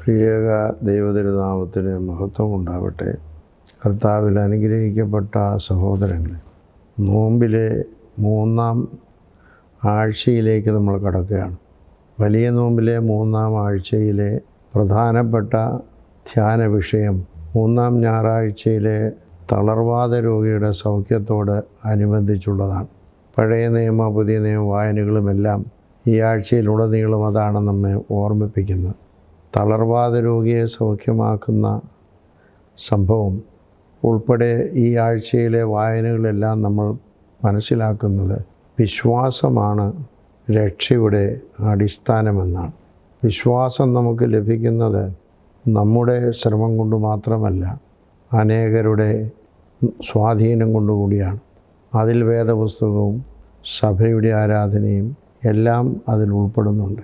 ത്രിയേക ദൈവതിരുനാമത്തിന് മഹത്വം ഉണ്ടാവട്ടെ കർത്താവിൽ അനുഗ്രഹിക്കപ്പെട്ട സഹോദരങ്ങളെ നോമ്പിലെ മൂന്നാം ആഴ്ചയിലേക്ക് നമ്മൾ കടക്കുകയാണ്. വലിയ നോമ്പിലെ മൂന്നാം ആഴ്ചയിലെ പ്രധാനപ്പെട്ട ധ്യാന വിഷയം മൂന്നാം ഞായറാഴ്ചയിലെ തളർവാദ രോഗിയുടെ സൗഖ്യത്തോട് അനുബന്ധിച്ചുള്ളതാണ്. പഴയ നിയമ പുതിയ നിയമ വായനകളുമെല്ലാം ഈ ആഴ്ചയിലുടനീളം അതാണ് നമ്മെ ഓർമ്മിപ്പിക്കുന്നത്. തളർവാദ രോഗിയെ സൗഖ്യമാക്കുന്ന സംഭവം ഉൾപ്പെടെ ഈ ആഴ്ചയിലെ വായനകളെല്ലാം നമ്മൾ മനസ്സിലാക്കുന്നത് വിശ്വാസമാണ് രക്ഷയുടെ അടിസ്ഥാനമെന്നാണ്. വിശ്വാസം നമുക്ക് ലഭിക്കുന്നത് നമ്മുടെ ശ്രമം കൊണ്ട് മാത്രമല്ല അനേകരുടെ സ്വാധീനം കൊണ്ടുകൂടിയാണ് അതിൽ വേദപുസ്തകവും സഭയുടെ ആരാധനയും എല്ലാം അതിൽ ഉൾപ്പെടുന്നുണ്ട്.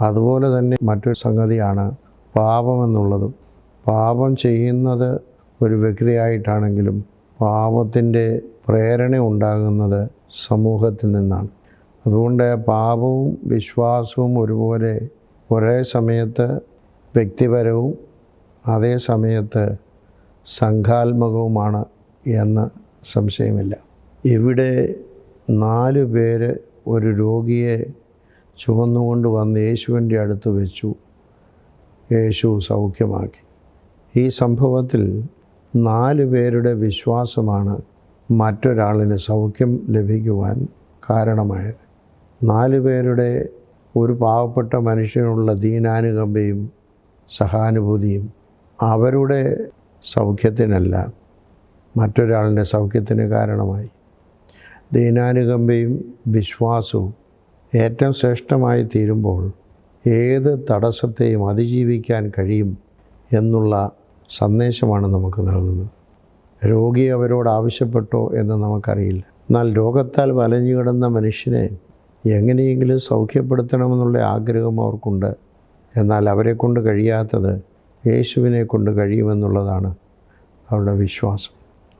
അതുപോലെ തന്നെ മറ്റൊരു സംഗതിയാണ് പാപമെന്നുള്ളതും പാപം ചെയ്യുന്നത് ഒരു വ്യക്തിയായിട്ടാണെങ്കിലും പാപത്തിന്റെ പ്രേരണ ഉണ്ടാകുന്നത് സമൂഹത്തിൽ നിന്നാണ്. അതുകൊണ്ട് പാപവും വിശ്വാസവും ഒരുപോലെ ഒരേ സമയത്ത് വ്യക്തിപരവും അതേ സമയത്ത് സംഘാത്മകവുമാണ് എന്ന് സംശയമില്ല. ഇവിടെ നാല് പേര് ഒരു രോഗിയെ ചുമന്നുകൊണ്ട് വന്ന് യേശുവിന്റെ അടുത്ത് വെച്ചു. യേശു സൗഖ്യമാക്കി. ഈ സംഭവത്തിൽ നാല് പേരുടെ വിശ്വാസമാണ് മറ്റൊരാളിന് സൗഖ്യം ലഭിക്കുവാൻ കാരണമായത്. നാല് പേരുടെ ഒരു പാവപ്പെട്ട മനുഷ്യനുള്ള ദീനാനുകമ്പയും സഹാനുഭൂതിയും അവരുടെ സൗഖ്യത്തിനല്ല മറ്റൊരാളിന്റെ സൗഖ്യത്തിന് കാരണമായി. ദീനാനുകമ്പയും വിശ്വാസവും ഏറ്റവും ശ്രേഷ്ഠമായി തീരുമ്പോൾ ഏത് തടസ്സത്തെയും അതിജീവിക്കാൻ കഴിയും എന്നുള്ള സന്ദേശമാണ് നമുക്ക് നൽകുന്നത്. രോഗി അവരോട് ആവശ്യപ്പെട്ടോ എന്ന് നമുക്കറിയില്ല. എന്നാൽ രോഗത്താൽ വലഞ്ഞു കിടന്ന മനുഷ്യനെ എങ്ങനെയെങ്കിലും സൗഖ്യപ്പെടുത്തണമെന്നുള്ള ആഗ്രഹം അവർക്കുണ്ട്. എന്നാൽ അവരെ കൊണ്ട് കഴിയാത്തത് യേശുവിനെ കൊണ്ട് കഴിയുമെന്നുള്ളതാണ് അവരുടെ വിശ്വാസം.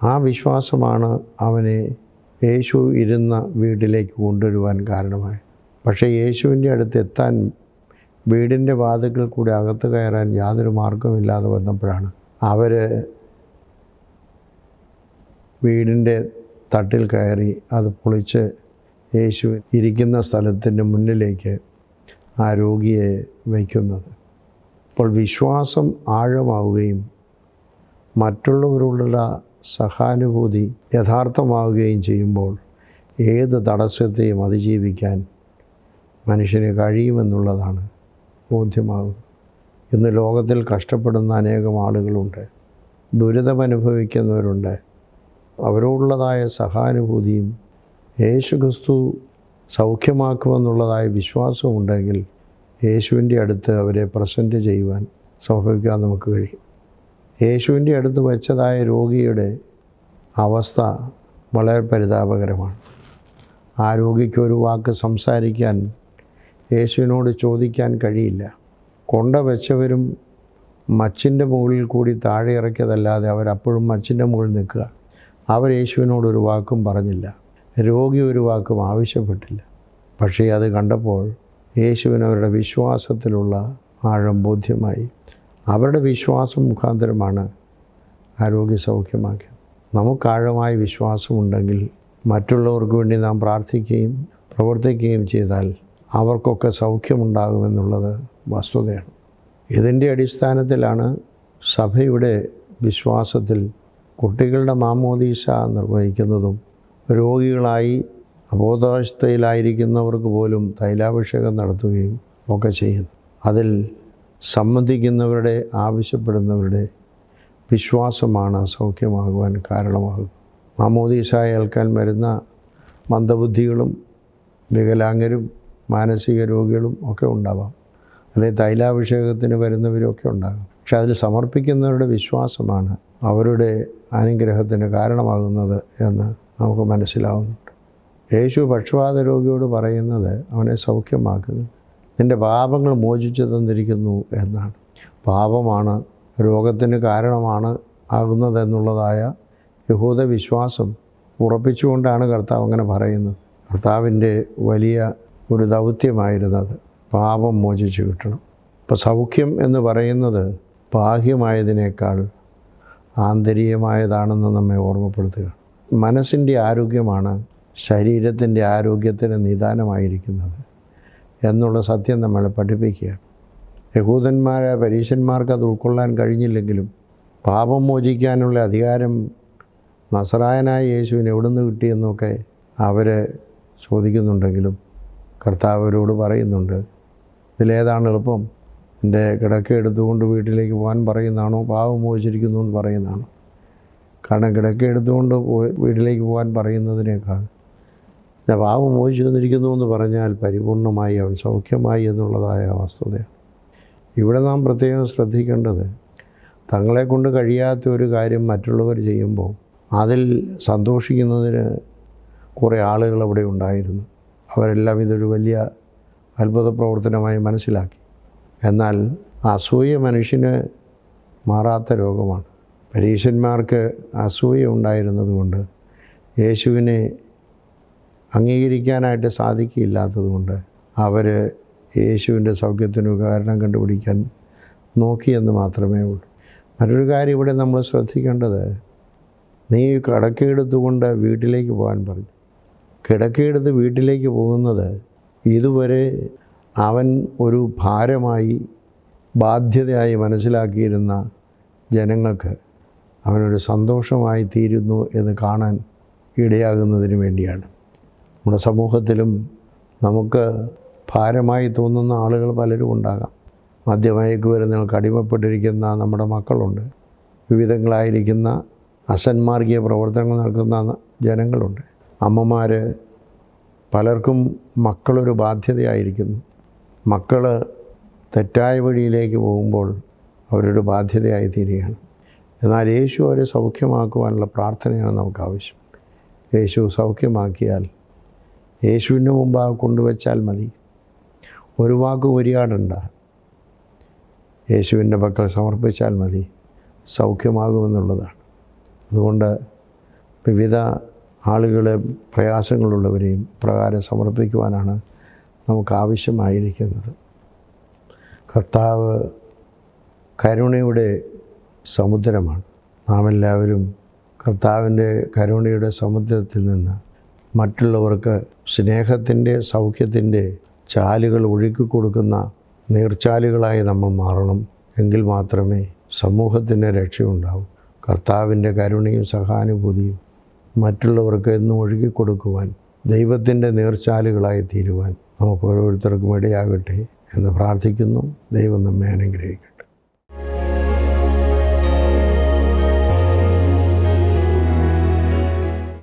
ആ വിശ്വാസമാണ് അവനെ യേശു ഇരുന്ന വീട്ടിലേക്ക് കൊണ്ടുവരുവാൻ കാരണമായത്. പക്ഷേ യേശുവിന്റെ അടുത്ത് എത്താൻ വീടിന്റെ വാതുക്കൾ കൂടി അകത്ത് കയറാൻ യാതൊരു മാർഗമില്ലാതെ വന്നപ്പോഴാണ് അവർ വീടിന്റെ തട്ടിൽ കയറി അത് പൊളിച്ച് യേശു ഇരിക്കുന്ന സ്ഥലത്തിന്റെ മുന്നിലേക്ക് ആ രോഗിയെ വയ്ക്കുന്നത്. അപ്പോൾ വിശ്വാസം ആഴമാവുകയും മറ്റുള്ളവരോടുള്ള സഹാനുഭൂതി യഥാർത്ഥമാവുകയും ചെയ്യുമ്പോൾ ഏത് തടസ്സത്തെയും അതിജീവിക്കാൻ മനുഷ്യന് കഴിയുമെന്നുള്ളതാണ് ബോധ്യമാകുന്നത്. ഇന്ന് ലോകത്തിൽ കഷ്ടപ്പെടുന്ന അനേകം ആളുകളുണ്ട്. ദുരിതമനുഭവിക്കുന്നവരുണ്ട്. അവരോടുള്ളതായ സഹാനുഭൂതിയും യേശു ക്രിസ്തു സൗഖ്യമാക്കുമെന്നുള്ളതായ വിശ്വാസമുണ്ടെങ്കിൽ യേശുവിന്റെ അടുത്ത് അവരെ പ്രസന്റ് ചെയ്യുവാൻ സംഭവിക്കാൻ നമുക്ക് കഴിയും. യേശുവിന്റെ അടുത്ത് വെച്ചതായ രോഗിയുടെ അവസ്ഥ വളരെ പരിതാപകരമാണ്. ആ രോഗിക്ക് ഒരു വാക്ക് സംസാരിക്കാൻ യേശുവിനോട് ചോദിക്കാൻ കഴിയില്ല. കൊണ്ട വെച്ചവരും മച്ചിന്റെ മുകളിൽ കൂടി താഴെ ഇറക്കിയതല്ലാതെ അവരപ്പോഴും മച്ചിന്റെ മുകളിൽ നിൽക്കുക. അവർ യേശുവിനോട് ഒരു വാക്കും പറഞ്ഞില്ല. രോഗി ഒരു വാക്കും ആവശ്യപ്പെട്ടില്ല. പക്ഷേ അത് കണ്ടപ്പോൾ യേശുവിന് അവരുടെ വിശ്വാസത്തിലുള്ള ആഴം ബോധ്യമായി. അവരുടെ വിശ്വാസം മുഖാന്തരമാണ് ആരോഗ്യ രോഗി സൗഖ്യമാക്കിയത്. നമുക്ക് ആഴമായ വിശ്വാസമുണ്ടെങ്കിൽ മറ്റുള്ളവർക്ക് വേണ്ടി നാം പ്രാർത്ഥിക്കുകയും പ്രവർത്തിക്കുകയും ചെയ്താൽ അവർക്കൊക്കെ സൗഖ്യമുണ്ടാകുമെന്നുള്ളത് വസ്തുതയാണ്. ഇതിന്റെ അടിസ്ഥാനത്തിലാണ് സഭയുടെ വിശ്വാസത്തിൽ കുട്ടികളുടെ മാമോദീസ നിർവഹിക്കുന്നതും രോഗികളായി അബോധാവസ്ഥയിലായിരിക്കുന്നവർക്ക് പോലും തൈലാഭിഷേകം നടത്തുകയും ഒക്കെ ചെയ്യുന്നു അതിൽ സംബന്ധിക്കുന്നവരുടെ ആവശ്യപ്പെടുന്നവരുടെ വിശ്വാസമാണ് സൗഖ്യമാകുവാൻ കാരണമാകുന്നത്. മാമോദീസ ഏൽക്കാൻ വരുന്ന മന്ദബുദ്ധികളും വികലാംഗരും മാനസിക രോഗികളും ഒക്കെ ഉണ്ടാവാം. അല്ലെങ്കിൽ തൈലാഭിഷേകത്തിന് വരുന്നവരൊക്കെ ഉണ്ടാകാം. പക്ഷെ അതിൽ സമർപ്പിക്കുന്നവരുടെ വിശ്വാസമാണ് അവരുടെ അനുഗ്രഹത്തിന് കാരണമാകുന്നത് എന്ന് നമുക്ക് മനസ്സിലാവുന്നുണ്ട്. യേശു പക്ഷപാത രോഗിയോട് പറയുന്നത് അവനെ സൗഖ്യമാക്കുന്നു. നിന്റെ പാപങ്ങൾ മോചിച്ചു തന്നിരിക്കുന്നു എന്നാണ്. പാപമാണ് രോഗത്തിന് കാരണമാണ് ആകുന്നതെന്നുള്ളതായ യഹൂദ വിശ്വാസം ഉറപ്പിച്ചുകൊണ്ടാണ് കർത്താവ് അങ്ങനെ പറയുന്നത്. കർത്താവിന്റെ വലിയ ഒരു ദൗത്യമായിരുന്നത്. പാപം മോചിച്ചു കിട്ടണം ഇപ്പോൾ സൗഖ്യം എന്ന് പറയുന്നത് ബാഹ്യമായതിനേക്കാൾ ആന്തരികമായതാണെന്ന് നമ്മെ ഓർമ്മപ്പെടുത്തുക. മനസ്സിന്റെ ആരോഗ്യമാണ് ശരീരത്തിന്റെ ആരോഗ്യത്തിന് നിദാനമായിരിക്കുന്നത് എന്നുള്ള സത്യം നമ്മളെ പഠിപ്പിക്കുകയാണ്. യഹൂദന്മാരെ പരീശന്മാർക്ക് അത് ഉൾക്കൊള്ളാൻ കഴിഞ്ഞില്ലെങ്കിലും പാപം മോചിക്കാനുള്ള അധികാരം നസറായനായ യേശുവിന് എവിടുന്ന് കിട്ടിയെന്നൊക്കെ അവർ ചോദിക്കുന്നുണ്ടെങ്കിലും കർത്താവ് അവരോട് പറയുന്നുണ്ട് ഇതിലേതാണ് എളുപ്പം? എന്റെ കിടക്ക എടുത്തുകൊണ്ട് വീട്ടിലേക്ക് പോകാൻ പറയുന്നതാണോ? പാവം മോചിച്ചിരിക്കുന്നു എന്ന് പറയുന്നതാണോ? കാരണം കിടക്ക എടുത്തുകൊണ്ട് വീട്ടിലേക്ക് പോകാൻ പറയുന്നതിനേക്കാൾ ഞാൻ പാവം മോചിച്ചു തന്നിരിക്കുന്നു എന്ന് പറഞ്ഞാൽ പരിപൂർണമായി അവൻ സൗഖ്യമായി എന്നുള്ളതായ വസ്തുതയാണ് ഇവിടെ നാം പ്രത്യേകം ശ്രദ്ധിക്കേണ്ടത് തങ്ങളെ കൊണ്ട് കഴിയാത്ത ഒരു കാര്യം മറ്റുള്ളവർ ചെയ്യുമ്പോൾ അതിൽ സന്തോഷിക്കുന്നതിന് കുറേ ആളുകൾ അവിടെ ഉണ്ടായിരുന്നു. അവരെല്ലാം ഇതൊരു വലിയ അത്ഭുത പ്രവർത്തനമായി മനസ്സിലാക്കി. എന്നാൽ അസൂയ മനുഷ്യന് മാറാത്ത രോഗമാണ്. പരീക്ഷന്മാർക്ക് അസൂയ ഉണ്ടായിരുന്നതുകൊണ്ട് യേശുവിനെ അംഗീകരിക്കാനായിട്ട് സാധിക്കില്ലാത്തതുകൊണ്ട് അവർ യേശുവിന്റെ സൗഖ്യത്തിന് കാരണം കണ്ടുപിടിക്കാൻ നോക്കിയെന്ന് മാത്രമേ ഉള്ളൂ. മറ്റൊരു കാര്യം ഇവിടെ നമ്മൾ ശ്രദ്ധിക്കേണ്ടത് നീ കടക്കെടുത്തുകൊണ്ട് വീട്ടിലേക്ക് പോകാൻ പറഞ്ഞു. കിടക്കയെടുത്ത് വീട്ടിലേക്ക് പോകുന്നത് ഇതുവരെ അവൻ ഒരു ഭാരമായി ബാധ്യതയായി മനസ്സിലാക്കിയിരുന്ന ജനങ്ങൾക്ക് അവനൊരു സന്തോഷമായി തീരുന്നു എന്ന് കാണാൻ ഇടയാകുന്നതിന് വേണ്ടിയാണ്. നമ്മുടെ സമൂഹത്തിലും നമുക്ക് ഭാരമായി തോന്നുന്ന ആളുകൾ പലരും ഉണ്ടാകാം. മദ്യമയക്ക് വരുന്നവർക്ക് അടിമപ്പെട്ടിരിക്കുന്ന നമ്മുടെ മക്കളുണ്ട്. വിവിധങ്ങളായിരിക്കുന്ന അസന്മാർഗീയ പ്രവർത്തനങ്ങൾ നടക്കുന്ന ജനങ്ങളുണ്ട്. അമ്മമാർ പലർക്കും മക്കളൊരു ബാധ്യതയായിരിക്കുന്നു. മക്കൾ തെറ്റായ വഴിയിലേക്ക് പോകുമ്പോൾ അവരൊരു ബാധ്യതയായി തീരുകയാണ്. എന്നാൽ യേശു അവരെ സൗഖ്യമാക്കുവാനുള്ള പ്രാർത്ഥനയാണ് നമുക്ക് ആവശ്യം യേശു സൗഖ്യമാക്കിയാൽ യേശുവിന്റെ മുമ്പാകെ കൊണ്ടുവച്ചാൽ മതി. ഒരു വാക്ക് ഉരിയാടണ്ട. യേശുവിന്റെ പക്കൽ സമർപ്പിച്ചാൽ മതി. സൗഖ്യമാകുമെന്നുള്ളതാണ്. അതുകൊണ്ട് വിവിധ ആളുകളെ പ്രയാസങ്ങളുള്ളവരെയും പ്രകാരം സമർപ്പിക്കുവാനാണ് നമുക്ക് ആവശ്യമായിരിക്കുന്നത് കർത്താവ് കരുണയുടെ സമുദ്രമാണ്. നാം എല്ലാവരും കർത്താവിന്റെ കരുണയുടെ സമുദ്രത്തിൽ നിന്ന് മറ്റുള്ളവർക്ക് സ്നേഹത്തിന്റെ സൗഖ്യത്തിന്റെ ചാലുകൾ ഒഴുക്കി കൊടുക്കുന്ന നീർച്ചാലുകളായി നമ്മൾ മാറണം. എങ്കിൽ മാത്രമേ സമൂഹത്തിന് രക്ഷയുണ്ടാവും. കർത്താവിന്റെ കരുണയും സഹാനുഭൂതിയും മറ്റുള്ളവർക്ക് എന്നും ഒഴുകി കൊടുക്കുവാൻ ദൈവത്തിന്റെ നേർച്ചാലുകളായി തീരുവാൻ നമുക്ക് ഓരോരുത്തർക്കും ഇടയാകട്ടെ എന്ന് പ്രാർത്ഥിക്കുന്നു. ദൈവം നമ്മെ അനുഗ്രഹിക്കട്ടെ.